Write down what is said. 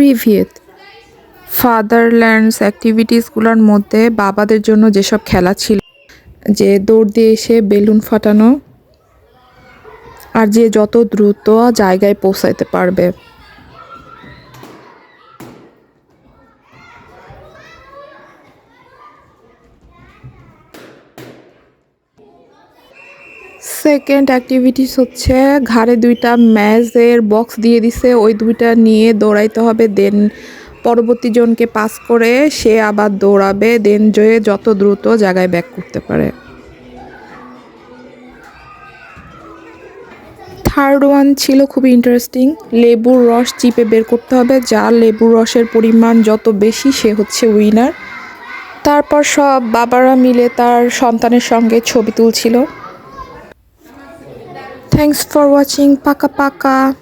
প্রিভিয়েত ফাদারল্যান্ডস অ্যাক্টিভিটিসগুলোর মধ্যে বাবাদের জন্য যেসব খেলা ছিল, যে দৌড় দিয়ে এসে বেলুন ফাটানো, আর যে যত দ্রুত জায়গায় পৌঁছাইতে পারবে। সেকেন্ড অ্যাক্টিভিটিস হচ্ছে ঘাড়ে দুইটা ম্যাজের বক্স দিয়ে দিছে, ওই দুইটা নিয়ে দৌড়াইতে হবে দেন পরবর্তী জনকে পাস করে সে আবার দৌড়াবে দেন জয়ে যত দ্রুত জায়গায় ব্যাক করতে পারে। থার্ড ওয়ান ছিল খুবই ইন্টারেস্টিং লেবুর রস চিপে বের করতে হবে যার লেবুর রসের পরিমাণ যত বেশি, সে হচ্ছে উইনার তারপর সব বাবারা মিলে তার সন্তানের সঙ্গে ছবি তুলছিল। Thanks for watching. Paka paka.